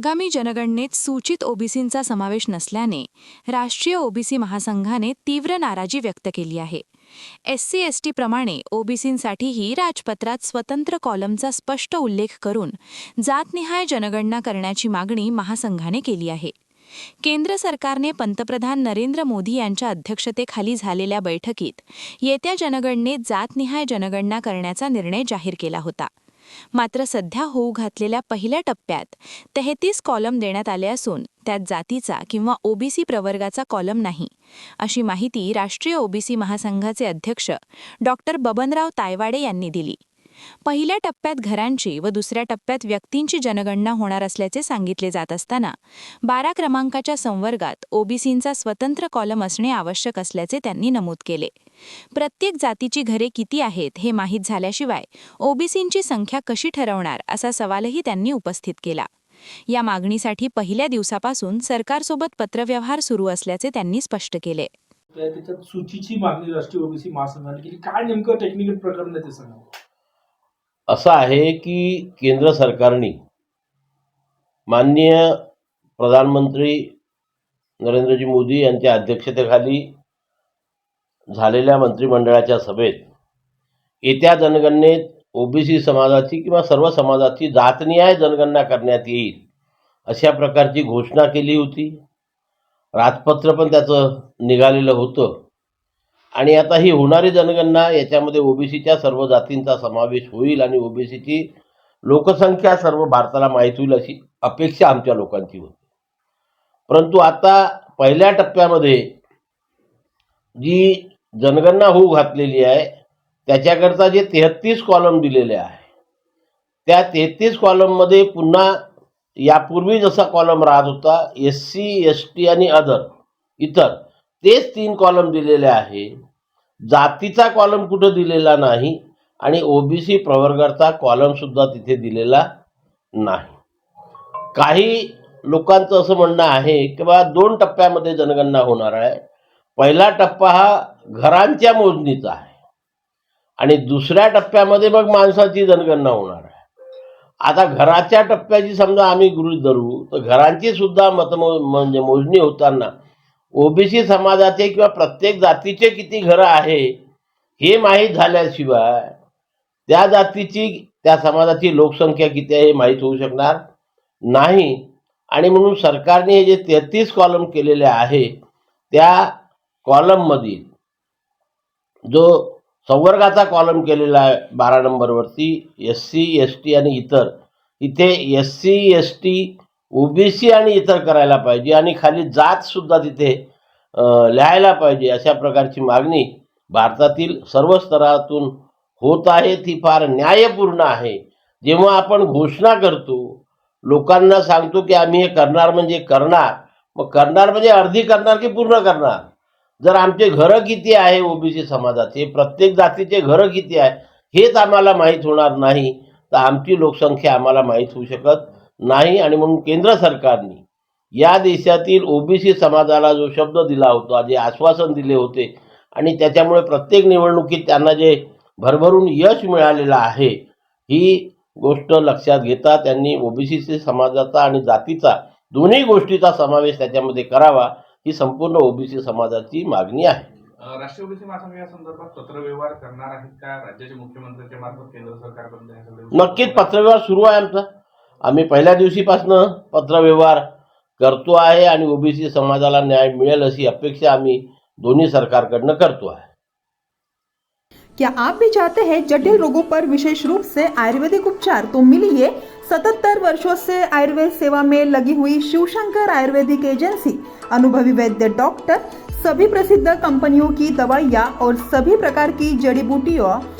आगामी जनगणनेत सूचित ओबीसींचा समावेश नसल्याने राष्ट्रीय ओबीसी महासंघाने तीव्र नाराजी व्यक्त केली आहे. एस सी एस प्रमाणे ओबीसींसाठीही राजपत्रात स्वतंत्र कॉलमचा स्पष्ट उल्लेख करून जातनिहाय जनगणना करण्याची मागणी महासंघाने केली आहे. केंद्र सरकारने पंतप्रधान नरेंद्र मोदी यांच्या अध्यक्षतेखाली झालेल्या बैठकीत येत्या जनगणनेत जातनिहाय जनगणना करण्याचा निर्णय जाहीर केला होता. मात्र सध्या होऊ घातलेल्या पहिल्या टप्प्यात तेहतीस कॉलम देण्यात आले असून त्यात जातीचा किंवा ओबीसी प्रवर्गाचा कॉलम नाही अशी माहिती राष्ट्रीय ओबीसी महासंघाचे अध्यक्ष डॉक्टर बबनराव तायवाडे यांनी दिली. पहिल्या टप्प्यात घरांची व दुसऱ्या टप्प्यात व्यक्तींची जनगणना होणार असल्याचे सांगितले जात असताना बारा क्रमांकाच्या संवर्गात ओबीसींचा स्वतंत्र कॉलम असणे आवश्यक असल्याचे त्यांनी नमूद केले. प्रत्येक जातीची घरे किती आहेत हे माहीत झाल्याशिवाय ओबीसींची संख्या कशी ठरवणार असा सवालही त्यांनी उपस्थित केला. या मागणीसाठी पहिल्या दिवसापासून सरकारसोबत पत्रव्यवहार सुरू असल्याचे त्यांनी स्पष्ट केले. त्याच्यात सूचीची मागणी राष्ट्रीय ओबीसी महासंघाने केली. काय नेमकं टेक्निकल प्रकरण आहे ते सांगा. असं आहे की केंद्र सरकारने माननीय प्रधानमंत्री नरेंद्रजी मोदी यांच्या अध्यक्षतेखाली झालेल्या मंत्रिमंडळाच्या सभेत येत्या जनगणनेत ओबीसी समाजाची किंवा सर्व समाजाची जातनिहाय जनगणना करण्यात येईल अशा प्रकारची घोषणा केली होती. राजपत्र पण त्याचं निघालेलं होतं. आणि आता ही होणारी जनगणना याच्यामध्ये ओबीसीच्या सर्व जातींचा समावेश होईल आणि ओबीसीची लोकसंख्या सर्व भारताला माहीत होईल अशी अपेक्षा आमच्या लोकांची होती. परंतु आता पहिल्या टप्प्यामध्ये जी जनगणना होऊ घातलेली आहे त्याच्याकरता जे तेहत्तीस कॉलम दिलेले आहे त्या तेहतीस कॉलममध्ये पुन्हा यापूर्वी जसा कॉलम राहत होता एस सी एस टी आणि अदर इतर तेच तीन कॉलम दिलेले आहे. जातीचा कॉलम कुठं दिलेला नाही आणि ओबीसी प्रवर्गाचा कॉलमसुद्धा तिथे दिलेला नाही. काही लोकांचं असं म्हणणं आहे की बा दोन टप्प्यामध्ये जनगणना होणार आहे. पहिला टप्पा हा घरांच्या मोजणीचा आहे. आणि दुसऱ्या टप्प्यामध्ये मग माणसाची जनगणना होणार आहे. आता घराच्या टप्प्याची समजा आम्ही गृहीत धरू तर घरांची सुद्धा मतमो म्हणजे मोजणी होताना ओबीसी समाजाचे किंवा प्रत्येक जातीचे किती घरं आहे हे माहीत झाल्याशिवाय त्या जातीची त्या समाजाची लोकसंख्या किती आहे हे माहीत होऊ शकणार नाही. आणि म्हणून सरकारने हे जे तेहतीस कॉलम केलेले आहे त्या कॉलममधील जो संवर्गाचा कॉलम केलेला आहे बारा नंबरवरती एस सी एस टी आणि इतर इथे S C S T OBC आणि इतर करायला पाहिजे आणि खाली जातसुद्धा तिथे लिहायला पाहिजे अशा प्रकारची मागणी भारतातील सर्व स्तरातून होत आहे. ती फार न्यायपूर्ण आहे. जेव्हा आपण घोषणा करतो लोकांना सांगतो की आम्ही हे करणार म्हणजे करणार. मग करणार म्हणजे अर्धी करणार की पूर्ण करणार? जर आमचे घरं किती आहे ओबीसी समाजाचे प्रत्येक जातीचे घरं किती आहे? हेच आम्हाला माहीत होणार नाही. तर आमची लोकसंख्या आम्हाला माहीत होऊ शकत नाही आणि म्हणून केंद्र सरकारने या देशातील ओबीसी समाजाला जो शब्द दिला होता जे आश्वासन दिले होते आणि त्याच्यामुळे प्रत्येक निवडणुकीत त्यांना जे भरभरून यश मिळालेलं आहे ही गोष्ट लक्षात घेता त्यांनी ओबीसी समाजाचा आणि जातीचा दोन्ही गोष्टीचा समावेश त्याच्यामध्ये करावा ही संपूर्ण ओबीसी समाजाची मागणी आहे. राष्ट्रीय ओबीसी महासंघ या संदर्भात पत्रव्यवहार करणार आहेत का? राज्याच्या मुख्यमंत्र्यांच्या मार्फत केंद्र सरकारपर्यंत सगळे विषय नक्कीच पत्रव्यवहार सुरू आहे आमचा. आम्ही पहिल्या दिवशीपासनं पत्रव्यवहार करतो आहे आणि ओबीसी समाजाला न्याय मिळेल अशी अपेक्षा आम्ही दोन्ही सरकारकडनं करतो आहे. क्या आप भी चाहते हैं जटिल रोगों पर विशेष रूप से आयुर्वेदिक उपचार? तो मिलिए 77 वर्षों से आयुर्वेद सेवा में लगी हुई शिवशंकर आयुर्वेदिक एजेंसी। अनुभवी वैद्य डॉक्टर, सभी प्रसिद्ध कंपनियों की दवाइयाँ और सभी प्रकार की जड़ी बूटियों